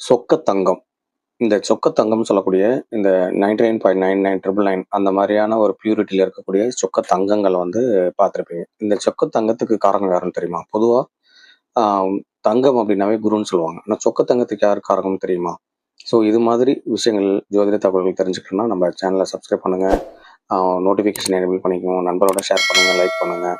சொக்க தங்கம் இந்த சொக்க சொல்லக்கூடிய இந்த ninety nine point nine nine triple nine அந்த மாதிரியான ஒரு பியூரிட்டியில் இருக்கக்கூடிய சொக்க தங்கங்கள் வந்து பார்த்துருப்பீங்க. இந்த சொக்க தங்கத்துக்கு காரணம் யாருன்னு தெரியுமா? பொதுவாக தங்கம் அப்படின்னாவே குருன்னு சொல்லுவாங்க. ஆனால் சொக்க தங்கத்துக்கு யார் காரணம் தெரியுமா? ஸோ இது மாதிரி விஷயங்கள் ஜோதிட தகவல்கள் தெரிஞ்சுக்கணும்னா நம்ம சேனலை சப்ஸ்கிரைப் பண்ணுங்கள் நோட்டிஃபிகேஷன் எனேபிள் பண்ணிக்கோங்க. நண்பரோட ஷேர் பண்ணுங்கள் லைக் பண்ணுங்கள்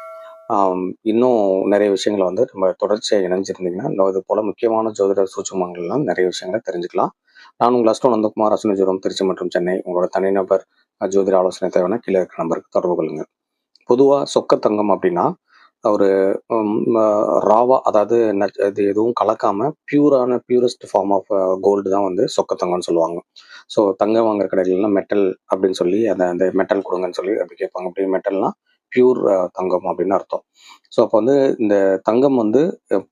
இன்னும் நிறைய விஷயங்களை வந்து நம்ம தொடர்ச்சியாக இணைஞ்சிருந்தீங்கன்னா இன்னும் இது போல முக்கியமான ஜோதிட சூட்சுமங்கள்லாம் நிறைய விஷயங்களை தெரிஞ்சுக்கலாம். நான் உங்கள் அஸ்டோ நந்தகுமார் அசுனி ஜோரம் திருச்சி மற்றும் சென்னை. உங்களோட தனிநபர் ஜோதிட ஆலோசனை தேவைன்னா கீழே இருக்கிற நம்பருக்கு தொடர்பு கொள்ளுங்க பொதுவாக சொக்க தங்கம் அப்படின்னா ஒரு ராவா அதாவது இது எதுவும் கலக்காம பியூரான பியூரஸ்ட் ஃபார்ம் ஆஃப் கோல்டு தான் வந்து சொக்க தங்கம்னு சொல்லுவாங்க. ஸோ தங்கம் வாங்குற கடைகள்லாம் மெட்டல் அப்படின்னு சொல்லி அந்த அந்த மெட்டல் கொடுங்கன்னு சொல்லி அப்படி கேட்பாங்க. அப்படி மெட்டல்னா பியூர் uh, தங்கம் அப்படின்னு அர்த்தம். ஸோ அப்போ வந்து இந்த தங்கம் வந்து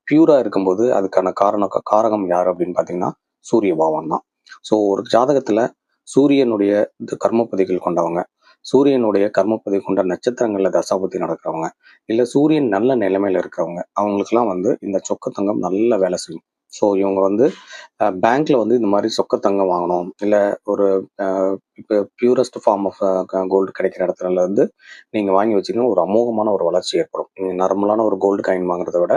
பியூரா இருக்கும்போது அதுக்கான காரண காரகம் யார் அப்படின்னு பார்த்தீங்கன்னா சூரிய பகவான் தான். ஸோ ஒரு ஜாதகத்தில் சூரியனுடைய கர்மப்பதிகள் கொண்டவங்க சூரியனுடைய கர்மப்பதி கொண்ட நட்சத்திரங்களில் தசாபதி நடக்கிறவங்க இல்லை சூரியன் நல்ல நிலைமையில இருக்கிறவங்க அவங்களுக்குலாம் வந்து இந்த சொக்க தங்கம் நல்ல வேலை செய்யும். ஸோ இவங்க வந்து பேங்க்ல வந்து இந்த மாதிரி சொக்க தங்கம் வாங்கணும். இல்லை ஒரு இப்போ பியூரஸ்ட் ஃபார்ம் ஆஃப் கோல்டு கிடைக்கிற இடத்துல இருந்து நீங்கள் வாங்கி வச்சிங்கன்னா ஒரு அமோகமான ஒரு வளர்ச்சி ஏற்படும். நீங்கள் நார்மலான ஒரு கோல்டு காயின் வாங்குறத விட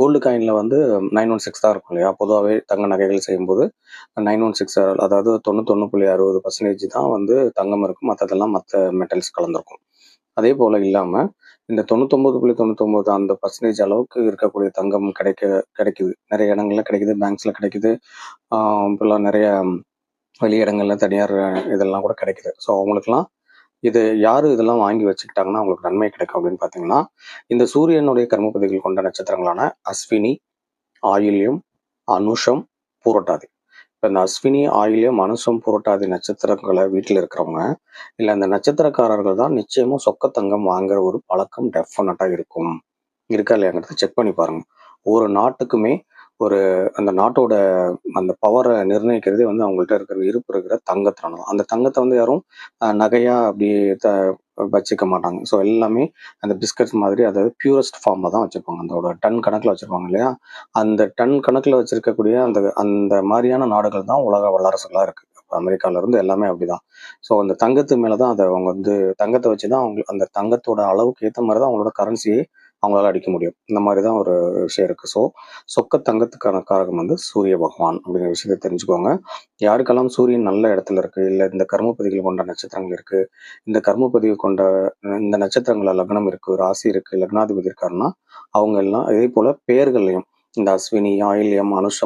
கோல்டு காயின்ல வந்து நைன் ஒன் சிக்ஸ் தான் இருக்கும் இல்லையா? பொதுவாகவே தங்க நகைகள் செய்யும்போது நைன் ஒன் சிக்ஸ் அதாவது தொண்ணூத்தொன்று புள்ளி அறுபது பர்சன்டேஜ் தான் வந்து தங்கம் இருக்கும். மற்றதெல்லாம் மற்ற மெட்டல்ஸ் கலந்துருக்கும். அதே போல இல்லாமல் இந்த தொண்ணூத்தொம்பது புள்ளி தொண்ணூத்தொம்பது அந்த பர்சன்டேஜ் அளவுக்கு இருக்கக்கூடிய தங்கம் கிடைக்க கிடைக்குது. நிறைய இடங்கள்ல கிடைக்குது பேங்க்ஸ்ல கிடைக்குது. ஆஹ் இப்பெல்லாம் நிறைய வெளி இடங்கள்ல தனியார் இதெல்லாம் கூட கிடைக்குது. ஸோ அவங்களுக்குலாம் இது யாரு இதெல்லாம் வாங்கி வச்சுக்கிட்டாங்கன்னா அவங்களுக்கு நன்மை கிடைக்கும் அப்படின்னு பார்த்தீங்கன்னா இந்த சூரியனுடைய கர்மபதிகள் கொண்ட நட்சத்திரங்களான அஸ்வினி ஆயில்யம் அனுஷம் பூரட்டாதி. இந்த அஸ்வினி ஆயிலே மனசும் புரட்டாதி நட்சத்திரங்களை வீட்டில் இருக்கிறவங்க இல்லை அந்த நட்சத்திரக்காரர்கள் தான் நிச்சயமாக சொக்கத்தங்கம் வாங்குற ஒரு பழக்கம் டெஃபினட்டாக இருக்கும். இருக்கா இல்லையாங்கிறத செக் பண்ணி பாருங்க. ஒரு நாட்டுக்குமே ஒரு அந்த நாட்டோட அந்த பவரை நிர்ணயிக்கிறதே வந்து அவங்கள்ட்ட இருக்கிற இருப்பு இருக்கிற தங்கத்தினால தான் அந்த தங்கத்தை வந்து யாரும் நகையாக நகையா அப்படி த வச்சுக்க மாட்டாங்க. ஸோ எல்லாமே அந்த பிஸ்கட்ஸ் மாதிரி அதாவது பியூரஸ்ட் ஃபார்மில் தான் வச்சுருப்பாங்க. அதோட டன் கணக்கில் வச்சுருப்பாங்க இல்லையா? அந்த டன் கணக்கில் வச்சுருக்கக்கூடிய அந்த அந்த மாதிரியான நாடுகள் தான் உலக வல்லரசுகளாக இருக்குது அமெரிக்காவிலேருந்து எல்லாமே அப்படிதான். ஸோ அந்த தங்கத்து மேலே தான் அதை அவங்க வந்து தங்கத்தை வச்சு தான் அவங்க அந்த தங்கத்தோட அளவுக்கு ஏற்ற மாதிரி தான் அவங்களோட கரன்சியை அவங்களால அடிக்க முடியும். இந்த மாதிரி தான் ஒரு விஷயம் இருக்கு. ஸோ சொக்க தங்கத்துக்கான காரகம் வந்து சூரிய பகவான் அப்படிங்கிற விஷயத்தை தெரிஞ்சுக்கோங்க. யாருக்கெல்லாம் சூரியன் நல்ல இடத்துல இருக்கு இல்லை இந்த கர்மப்பதிகள் கொண்ட நட்சத்திரங்கள் இருக்கு இந்த கர்மப்பதிவு கொண்ட இந்த நட்சத்திரங்கள லக்னம் இருக்கு ராசி இருக்கு லக்னாதிபதி இருக்காருன்னா அவங்க எல்லாம் இதே போல பெயர்களையும் இந்த அஸ்வினி ஆயில்யம் அனுஷம்